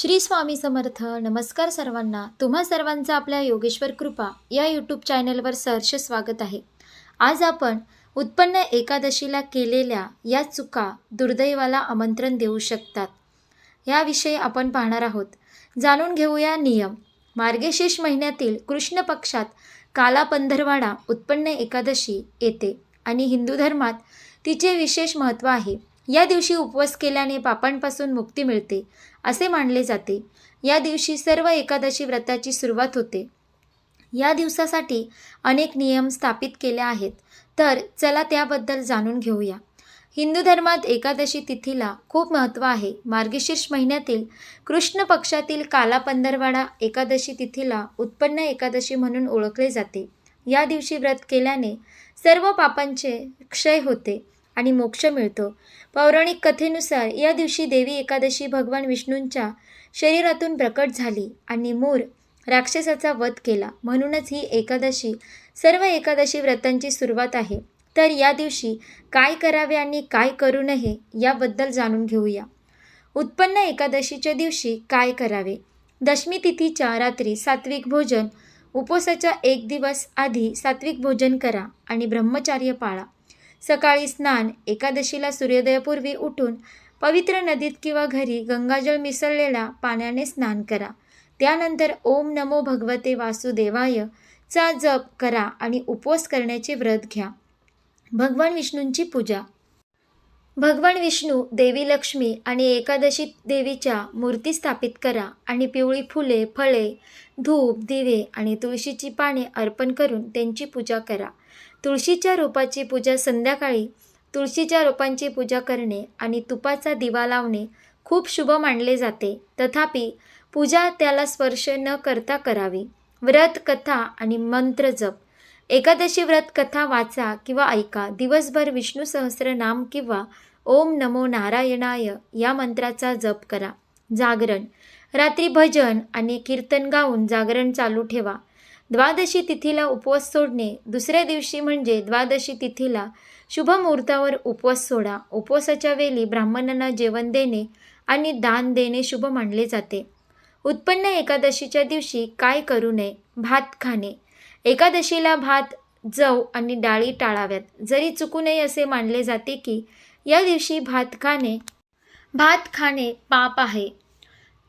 श्री स्वामी समर्थ नमस्कार सर्वांना. तुम्हा सर्वांचं आपल्या योगेश्वर कृपा या यूट्यूब चॅनलवर सहर्ष स्वागत आहे. आज आपण उत्पन्न एकादशीला केलेल्या या चुका दुर्दैवाला आमंत्रण देऊ शकतात. याविषयी आपण पाहणार आहोत. जाणून घेऊया नियम. मार्गशीर्ष महिन्यातील कृष्ण पक्षात काला पंधरवाडा उत्पन्न एकादशी येते आणि हिंदू धर्मात तिचे विशेष महत्त्व आहे. या दिवशी उपवास केल्याने पापांपासून मुक्ती मिळते असे मानले जाते. या दिवशी सर्व एकादशी व्रताची सुरुवात होते. या दिवसासाठी अनेक नियम स्थापित केले आहेत. तर चला त्याबद्दल जाणून घेऊया. हिंदू धर्मात एकादशी तिथीला खूप महत्त्व आहे. मार्गशीर्ष महिन्यातील कृष्ण पक्षातील काला पंधरवाडा एकादशी तिथीला उत्पन्न एकादशी म्हणून ओळखले जाते. या दिवशी व्रत केल्याने सर्व पापांचे क्षय होते. आणि मोक्ष मिळतो. पौराणिक कथेनुसार या दिवशी देवी एकादशी भगवान विष्णूंच्या शरीरातून प्रकट झाली आणि मूर राक्षसाचा वध केला. म्हणूनच ही एकादशी सर्व एकादशी व्रतांची सुरुवात आहे. तर या दिवशी काय करावे आणि काय करू नये याबद्दल जाणून घेऊया. उत्पन्न एकादशीच्या दिवशी काय करावे? दशमी तिथीच्या रात्री सात्विक भोजन उपवासाच्या एक दिवस आधी सात्विक भोजन करा आणि ब्रह्मचार्य पाळा. सकाळी स्नान एकादशीला सूर्योदयापूर्वी उठून पवित्र नदीत किंवा घरी गंगाजळ मिसळलेल्या पाण्याने स्नान करा. त्यानंतर ओम नमो भगवते वासुदेवाय चा जप करा आणि उपवास करण्याचे व्रत घ्या. भगवान विष्णूंची पूजा. भगवान विष्णू देवी लक्ष्मी आणि एकादशी देवीच्या मूर्ती स्थापित करा आणि पिवळी फुले फळे धूप दिवे आणि तुळशीची पाने अर्पण करून त्यांची पूजा करा. तुळशीच्या रोपाची पूजा संध्याकाळी तुळशीच्या रोपांची पूजा करणे आणि तुपाचा दिवा लावणे खूप शुभ मानले जाते. तथापि पूजा त्याला स्पर्श न करता करावी. व्रत कथा आणि मंत्र जप. एकादशी व्रत कथा वाचा किंवा ऐका. दिवसभर विष्णू सहस्रनाम किंवा ओम नमो नारायणाय या मंत्राचा जप करा. जागरण. रात्री भजन आणि कीर्तन गाऊन जागरण चालू ठेवा. द्वादशी तिथीला उपवास सोडणे. दुसऱ्या दिवशी म्हणजे द्वादशी तिथीला शुभ मुहूर्तावर उपवास सोडा. उपवासाच्या वेळी ब्राह्मणांना जेवण देणे आणि दान देणे शुभ मानले जाते. उत्पन्न एकादशीच्या दिवशी काय करू नये? भात खाणे. एकादशीला भात जव आणि डाळी टाळाव्यात. जरी चुकू नये असे मानले जाते की या दिवशी भात खाणे. भात खाणे पाप आहे.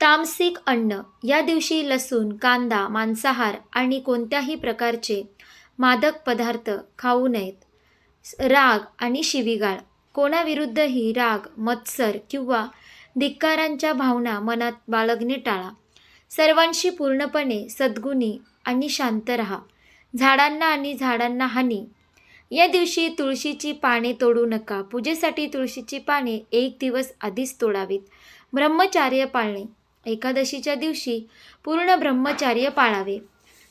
तामसिक अन्न या दिवशी लसूण कांदा मांसाहार आणि कोणत्याही प्रकारचे मादक पदार्थ खाऊ नयेत. राग आणि शिवीगाळ. कोणाविरुद्धही राग मत्सर किंवा धिक्कारांच्या भावना मनात बाळगणे टाळा. सर्वांशी पूर्णपणे सद्गुणी आणि शांत राहा. झाडांना आणि झाडांना हानी. या दिवशी तुळशीची पाने तोडू नका. पूजेसाठी तुळशीची पाने एक दिवस आधीच तोडावीत. ब्रह्मचार्य पाळणे. एकादशीच्या दिवशी पूर्ण ब्रह्मचार्य पाळावे.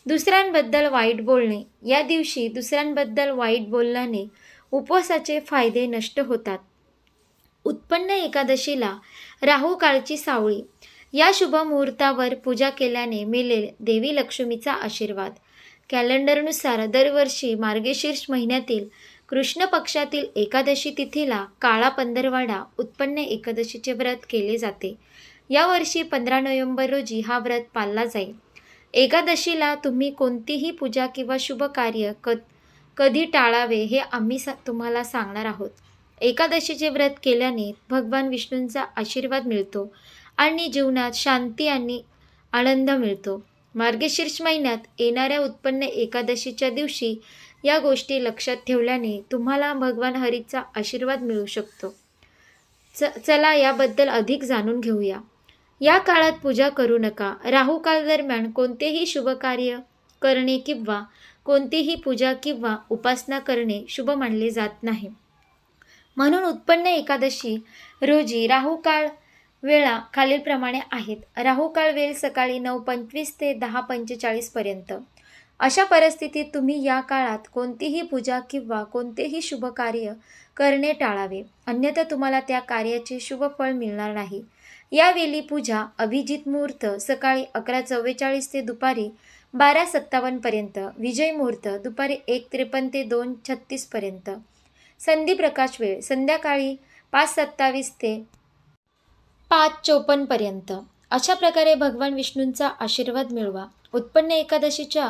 दुसऱ्यांबद्दल वाईट बोलणे. या दिवशी दुसऱ्यांबद्दल वाईट बोलल्याने उपवासाचे फायदे नष्ट होतात. उत्पन्न एकादशीला राहू काळची सावळी. या शुभ मुहूर्तावर पूजा केल्याने मिळेल देवी लक्ष्मीचा आशीर्वाद. कॅलेंडरनुसार दरवर्षी मार्गशीर्ष महिन्यातील कृष्ण पक्षातील एकादशी तिथीला काळा पंधरवाडा उत्पन्न एकादशीचे व्रत केले जाते. यावर्षी पंधरा नोव्हेंबर रोजी हा व्रत पाळला जाईल. एकादशीला तुम्ही कोणतीही पूजा किंवा शुभ कार्य क कधी टाळावे हे आम्ही सा तुम्हाला सांगणार आहोत. एकादशीचे व्रत केल्याने भगवान विष्णूंचा आशीर्वाद मिळतो आणि जीवनात शांती आणि आनंद मिळतो. मार्गशीर्ष महिन्यात येणाऱ्या उत्पन्न एकादशीच्या दिवशी या गोष्टी लक्षात ठेवल्याने तुम्हाला भगवान हरीचा आशीर्वाद मिळू शकतो. च चला याबद्दल अधिक जाणून घेऊया. या काळात पूजा करू नका. राहू काळ दरम्यान कोणतेही शुभ कार्य करणे किंवा कोणतीही पूजा किंवा उपासना करणे शुभ मानले जात नाही. म्हणून उत्पन्न एकादशी रोजी राहू काळ वेळा खालीलप्रमाणे आहेत. राहू काळ वेळ सकाळी नऊ पंचवीस ते दहा पंचेचाळीसपर्यंत अशा परिस्थितीत तुम्ही या काळात कोणतीही पूजा किंवा कोणतेही शुभ कार्य करणे टाळावे. अन्यथा तुम्हाला त्या कार्याचे शुभ फळ मिळणार नाही. यावेळी पूजा अभिजित मुहूर्त सकाळी अकरा चव्वेचाळीस ते दुपारी बारा सत्तावन्नपर्यंत विजय मुहूर्त दुपारी एक त्रेपन्न ते दोन छत्तीसपर्यंत संधी प्रकाश वेळ संध्याकाळी पाच सत्तावीस ते पाच चोपन्नपर्यंत अशा प्रकारे भगवान विष्णूंचा आशीर्वाद मिळवा. उत्पन्न एकादशीच्या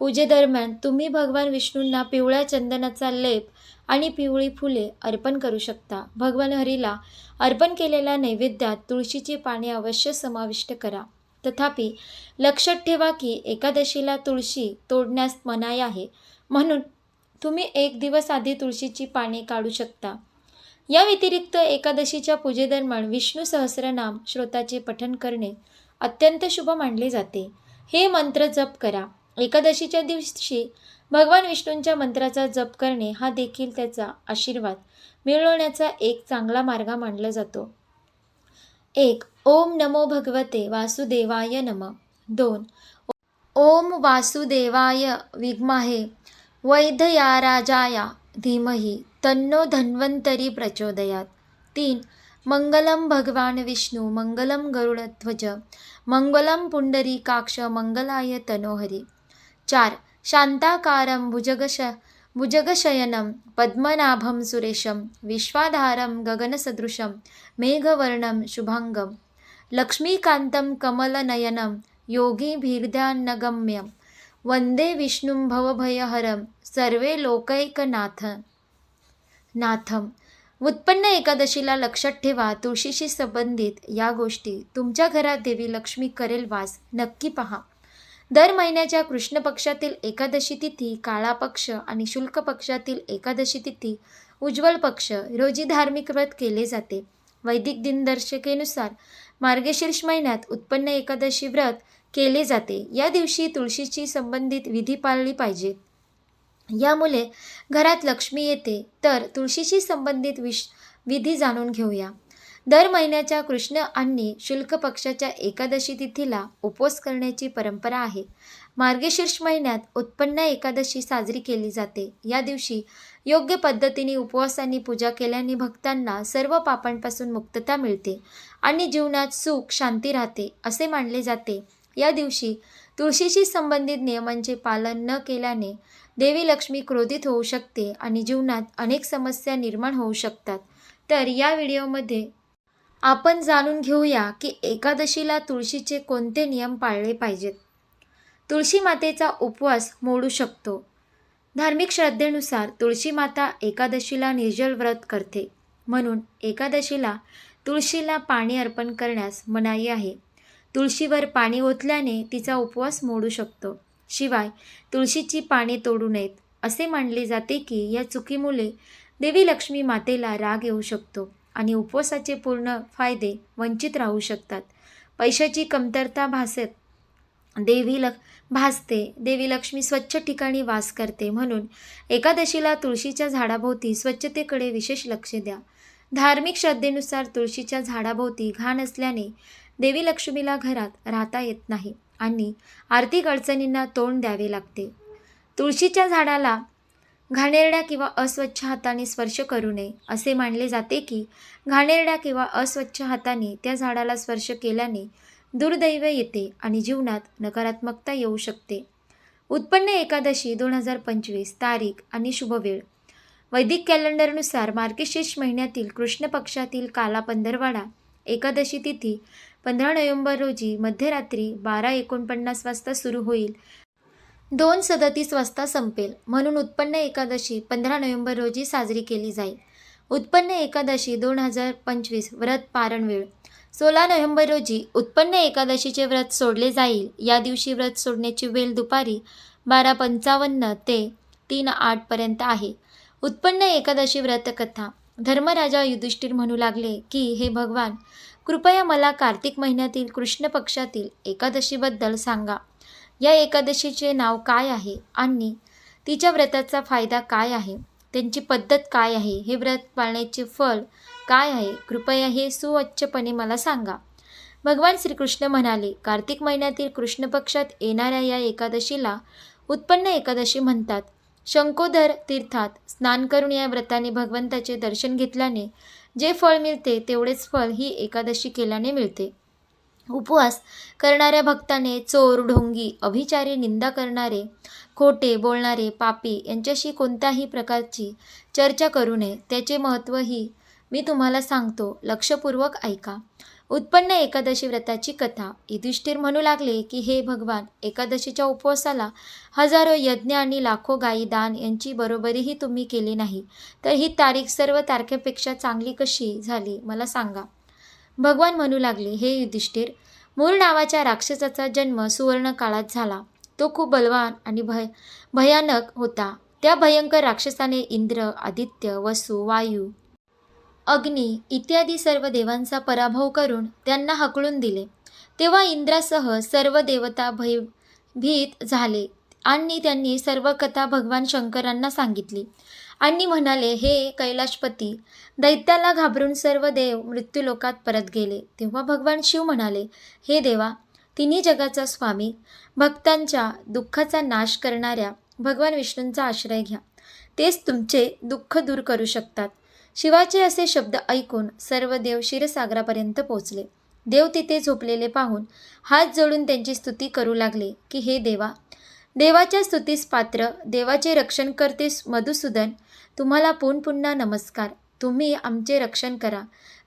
पूजेदरम्यान तुम्ही भगवान विष्णूंना पिवळ्या चंदनाचा लेप आणि पिवळी फुले अर्पण करू शकता. भगवान हरीला अर्पण केलेल्या नैवेद्यात तुळशीची पाने अवश्य समाविष्ट करा. तथापि लक्षात ठेवा की एकादशीला तुळशी तोडण्यास मनाई आहे. म्हणून तुम्ही एक दिवस आधी तुळशीची पाने काढू शकता. या व्यतिरिक्त एकादशीच्या पूजेदरम्यान विष्णू सहस्रनाम श्रोताचे पठण करणे अत्यंत शुभ मानले जाते. हे मंत्र जप करा. एकादशीच्या दिवशी भगवान विष्णूंच्या मंत्राचा जप करणे हा देखील त्याचा आशीर्वाद. मिळवण्याचा एक चांगला मार्ग मानला जातो. एक ओम नमो भगवते वासुदेवाय नम. दोन ओम वासुदेवाय विद्महे. वैधयाराजाया धीमहि तन्नो धन्वंतरी प्रचोदयात. तीन मंगलम भगवान विष्णू मंगलम गरुडध्वज मंगलम पुंडरीकाक्ष मंगलाय तनोहरी. चार शांताकारं भुजगश भुजगशयनं पद्मनाभं सुरेशं विश्वाधारं गगनसदृशं मेघवर्णं शुभाङ्गं लक्ष्मीकान्तं कमलनयनं योगीभिर्ध्यान्नगम्यं वन्दे विष्णुं भवभयहरं सर्वे लोकैकनाथ नाथम उत्पन्न एकादशीला लक्षात ठेवा तुळशीशी संबंधित या गोष्टी. तुमच्या घरात देवी लक्ष्मी करेल वास नक्की पहा. दर महिन्याच्या कृष्ण पक्षातील एकादशी तिथी काळा पक्ष आणि शुल्क पक्षातील एकादशी तिथी उज्ज्वल पक्ष रोजी धार्मिक व्रत केले जाते. वैदिक दिनदर्शिकेनुसार मार्गशीर्ष महिन्यात उत्पन्न एकादशी व्रत केले जाते. या दिवशी तुळशीची संबंधित विधी पाळली पाहिजे. यामुळे घरात लक्ष्मी येते. तर तुळशीशी संबंधित विश विधी जाणून घेऊया. दर महिन्याच्या कृष्ण आणि शुल्क पक्षाच्या एकादशी तिथीला उपवास करण्याची परंपरा आहे. मार्गशीर्ष महिन्यात उत्पन्न एकादशी साजरी केली जाते. या दिवशी योग्य पद्धतीने उपवासाने पूजा केल्याने भक्तांना सर्व पापांपासून मुक्तता मिळते आणि जीवनात सुख शांती राहते असे मानले जाते. या दिवशी तुळशीशी संबंधित नियमांचे पालन न केल्याने देवी लक्ष्मी क्रोधित होऊ शकते आणि जीवनात अनेक समस्या निर्माण होऊ शकतात. तर या व्हिडिओमध्ये आपण जाणून घेऊया की एकादशीला तुळशीचे कोणते नियम पाळले पाहिजेत. तुळशी मातेचा उपवास मोडू शकतो. धार्मिक श्रद्धेनुसार तुळशी माता एकादशीला निर्जल व्रत करते. म्हणून एकादशीला तुळशीला पाणी अर्पण करण्यास मनाई आहे. तुळशीवर पाणी ओतल्याने तिचा उपवास मोडू शकतो. शिवाय तुळशीची पाने तोडू नयेत असे मानले जाते की या चुकीमुळे देवी लक्ष्मी मातेला राग येऊ शकतो. आणि उपवासाचे पूर्ण फायदे वंचित राहू शकतात. पैशाची कमतरता भासत देवी लक भासते. देवी लक्ष्मी स्वच्छ ठिकाणी वास करते. म्हणून एकादशीला तुळशीच्या झाडाभोवती स्वच्छतेकडे विशेष लक्ष द्या. धार्मिक श्रद्धेनुसार तुळशीच्या झाडाभोवती घाण असल्याने देवी लक्ष्मीला घरात राहता येत नाही आणि आर्थिक अडचणींना तोंड द्यावे लागते. तुळशीच्या झाडाला घाणेरड्या किंवा अस्वच्छ हाताने स्पर्श करू नये असे मानले जाते की घाणेरड्या किंवा अस्वच्छ हाताने त्या झाडाला स्पर्श केल्याने दुर्दैव येते आणि जीवनात नकारात्मकता येऊ शकते. उत्पन्न एकादशी दोन हजार पंचवीस तारीख आणि शुभवेळ. वैदिक कॅलेंडरनुसार मार्गशीर्ष महिन्यातील कृष्ण पक्षातील काला पंधरवाडा एकादशी तिथी पंधरा नोव्हेंबर रोजी मध्यरात्री बारा एकोणपन्नास वाजता सुरू होईल. दोन सदतीस वाजता संपेल. म्हणून उत्पन्न एकादशी पंधरा नोव्हेंबर रोजी साजरी केली जाईल. उत्पन्न एकादशी दोन हजार पंचवीस व्रत पारण वेळ सोळा नोव्हेंबर रोजी उत्पन्न एकादशीचे व्रत सोडले जाईल. या दिवशी व्रत सोडण्याची वेळ दुपारी बारा पंचावन्न ते तीन आठपर्यंत आहे. उत्पन्न एकादशी व्रतकथा. धर्मराजा युधिष्ठिर म्हणू लागले की हे भगवान कृपया मला कार्तिक महिन्यातील कृष्ण पक्षातील एकादशीबद्दल सांगा. या एकादशीचे नाव काय आहे आणि तिच्या व्रताचा फायदा काय आहे? त्यांची पद्धत काय आहे? हे व्रत पाळण्याचे फळ काय आहे? कृपया हे सुवच्छपणे मला सांगा. भगवान श्रीकृष्ण म्हणाले कार्तिक महिन्यातील कृष्ण पक्षात येणाऱ्या या एकादशीला उत्पन्न एकादशी म्हणतात. शंकोधर तीर्थात स्नान करून या व्रताने भगवंताचे दर्शन घेतल्याने जे फळ मिळते तेवढेच फळ ही एकादशी केल्याने मिळते. उपवास करणाऱ्या भक्ताने चोर ढोंगी अभिचारी निंदा करणारे खोटे बोलणारे पापी यांच्याशी कोणत्याही प्रकारची चर्चा करू नये. त्याचे महत्त्वही मी तुम्हाला सांगतो. लक्षपूर्वक ऐका. उत्पन्न एकादशी व्रताची कथा. युधिष्ठिर म्हणू लागले की हे भगवान एकादशीच्या उपवासाला हजारो यज्ञ आणि लाखो गायी दान यांची बरोबरीही तुम्ही केली नाही. तर ही तारीख सर्व तारखेपेक्षा चांगली कशी झाली? मला सांगा. भगवान म्हणू लागले हे युधिष्ठिर मूळ नावाच्या राक्षसाचा जन्म सुवर्ण काळात झाला. तो खूप बलवान आणि भय भयानक होता. त्या भयंकर राक्षसाने इंद्र आदित्य वसु वायू अग्नी इत्यादी सर्व देवांचा पराभव करून त्यांना हकळून दिले. तेव्हा इंद्रासह सर्व देवता भयभीत झाले आणि त्यांनी सर्व कथा भगवान शंकरांना सांगितली. आणि म्हणाले हे कैलाशपती दैत्याला घाबरून सर्व देव मृत्यूलोकात परत गेले. तेव्हा भगवान शिव म्हणाले हे देवा तिन्ही जगाचा स्वामी भक्तांच्या दुःखाचा नाश करणाऱ्या भगवान विष्णूंचा आश्रय घ्या. तेच तुमचे दुःख दूर करू शकतात. शिवाचे असे शब्द ऐकून सर्व देव क्षीरसागरापर्यंत पोचले देव तिथे झोपलेले पाहून हात जोडून त्यांची स्तुती करू लागले की हे देवा देवाच्या स्तुतीस पात्र देवाचे रक्षण करते मधुसूदन तुम्हाला पुन पुन्हा नमस्कार. तुम्ही आमचे रक्षण करा.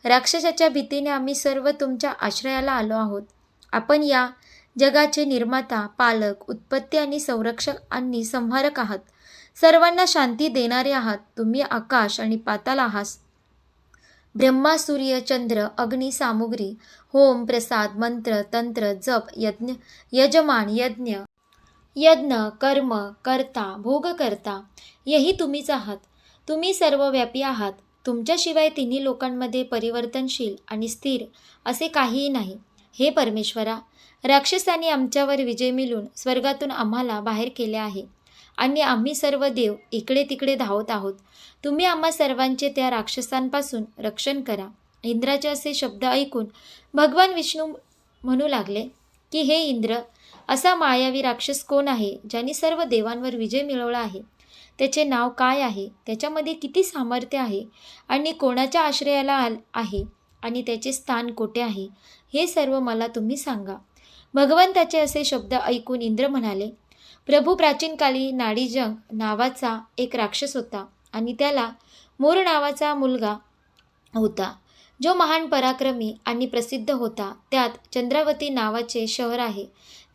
राक्षसाच्या भीतीने आम्ही सर्व तुमच्या आश्रयाला आलो आहोत. आपण या जगाचे निर्माता पालक उत्पत्ती आणि संरक्षक आणि संहारक आहात. सर्वांना शांती देणारे आहात. तुम्ही आकाश आणि पाताल आहात ब्रह्मा सूर्य चंद्र अग्नी सामुग्री होम प्रसाद मंत्र तंत्र जप यज्ञ यजमान यज्ञ यज्ञ कर्म करता भोगकर्ता यही तुम्हीच आहात. तुम्ही सर्वव्यापी आहात. तुमच्याशिवाय तिन्ही लोकांमध्ये परिवर्तनशील आणि स्थिर असे काहीही नाही. हे परमेश्वरा राक्षसांनी आमच्यावर विजय मिळून स्वर्गातून आम्हाला बाहेर केले आहे. आणि आम्ही सर्व देव इकडे तिकडे धावत आहोत. तुम्ही आम्हा सर्वांचे त्या राक्षसांपासून रक्षण करा. इंद्राचे असे शब्द ऐकून भगवान विष्णू म्हणू लागले की हे इंद्र असा मायावी राक्षस कोण आहे ज्यांनी सर्व देवांवर विजय मिळवला आहे? त्याचे नाव काय आहे? त्याच्यामध्ये किती सामर्थ्य आहे? आणि कोणाच्या आश्रयाला आल आहे? आणि त्याचे स्थान कोठे आहे? हे सर्व मला तुम्ही सांगा. भगवंताचे असे शब्द ऐकून इंद्र म्हणाले प्रभू प्राचीन काली नाडीजंग नावाचा एक राक्षस होता आणि त्याला मोर नावाचा मुलगा होता. जो महान पराक्रमी आणि प्रसिद्ध होता. त्यात चंद्रावती नावाचे शहर आहे.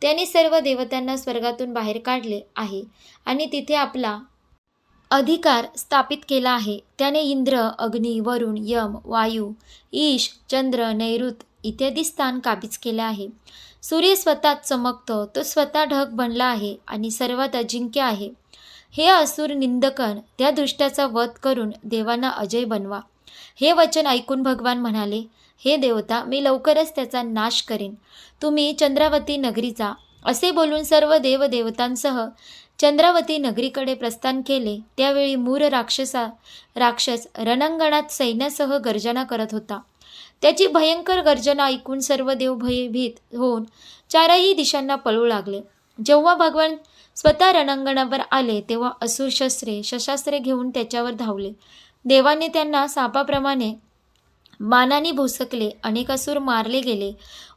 त्याने सर्व देवतांना स्वर्गातून बाहेर काढले आहे. आणि तिथे आपला अधिकार स्थापित केला आहे. त्याने इंद्र अग्नी वरुण यम वायू ईश चंद्र नैऋत इत्यादी स्थान काबीज केले आहे. सूर्य स्वतः चमकतो तो स्वतः ढग बनला आहे आणि सर्वात अजिंक्य आहे. हे असुर निंदकन त्या दृष्टाचा वध करून देवांना अजय बनवा. हे वचन ऐकून भगवान म्हणाले हे देवता मी लवकरच त्याचा नाश करेन. तुम्ही चंद्रावती नगरीचा असे बोलून सर्व देवदेवतांसह चंद्रावती नगरीकडे प्रस्थान केले. त्यावेळी मूर राक्षसा राक्षस रणांगणात सैन्यासह गर्जना करत होता. त्याची भयंकर गर्जना ऐकून सर्व देव भयभीत होऊन चारही दिशांना पळू लागले. जेव्हा भगवान स्वतः रणांगणावर आले तेव्हा असुर शस्त्रे शशास्त्रे घेऊन त्याच्यावर धावले. देवाने त्यांना सापाप्रमाणे मानाने भोसकले अनेक असूर मारले गेले.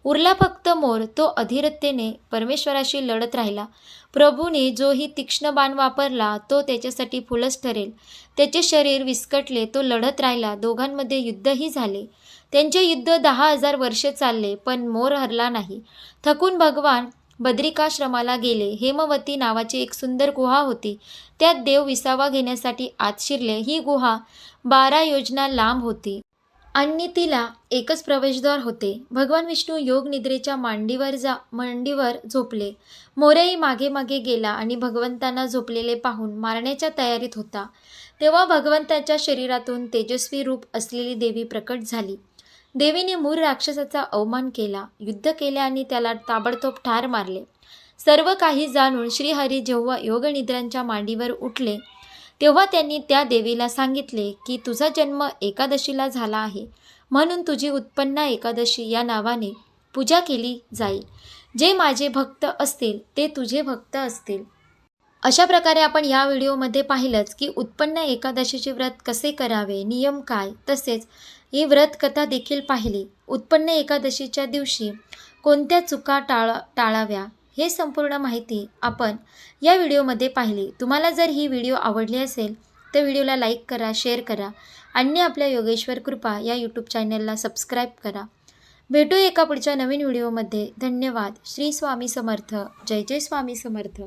उरला फक्त मोर तो अधिरत्तेने परमेश्वराशी लढत राहिला. प्रभूने जो ही तीक्ष्ण बाण वापरला तो त्याच्यासाठी फुलच ठरेल. त्याचे शरीर विस्कटले तो लढत राहिला दोघांमध्ये युद्धही झाले. त्यांचे युद्ध दहा हजार वर्षे चालले पण मोर हरला नाही. थकून भगवान बद्रिकाश्रमाला गेले. हेमवती नावाची एक सुंदर गुहा होती. त्यात देव विसावा घेण्यासाठी आत शिरले. ही गुहा बारा योजना लांब होती. आणि तिला एकच प्रवेशद्वार होते. भगवान विष्णू योग निद्रेच्या मांडीवर जा मांडीवर झोपले. मोरेही मागे मागे गेला आणि भगवंतांना झोपलेले पाहून मारण्याच्या तयारीत होता. तेव्हा भगवंताच्या शरीरातून तेजस्वी रूप असलेली देवी प्रकट झाली. देवीने मूर राक्षसाचा अवमान केला युद्ध केले आणि त्याला ताबडतोब ठार मारले. सर्व काही जाणून श्रीहरी जेव्हा योगनिद्रांच्या मांडीवर उठले तेव्हा त्यांनी त्या देवीला सांगितले की तुझा जन्म एकादशीला झाला आहे. म्हणून तुझी उत्पन्न एकादशी या नावाने पूजा केली जाईल. जे माझे भक्त असतील ते तुझे भक्त असतील. अशा प्रकारे आपण या व्हिडिओमध्ये पाहिलंच की उत्पन्न एकादशीचे व्रत कसे करावे नियम काय? तसेच ही व्रत कथा देखील पाहिली. उत्पन्न एकादशीच्या दिवशी कोणत्या चुका टाळा टाळाव्या? हे संपूर्ण माहिती आपण या व्हिडिओमध्ये पाहिली. तुम्हाला जर ही व्हिडिओ आवडली असेल तर व्हिडिओला लाईक करा शेअर करा आणि आपल्या योगेश्वर कृपा या यूट्यूब चॅनलला सबस्क्राईब करा. भेटू एका पुढच्या नवीन व्हिडिओमध्ये. धन्यवाद. श्री स्वामी समर्थ. जय जय स्वामी समर्थ.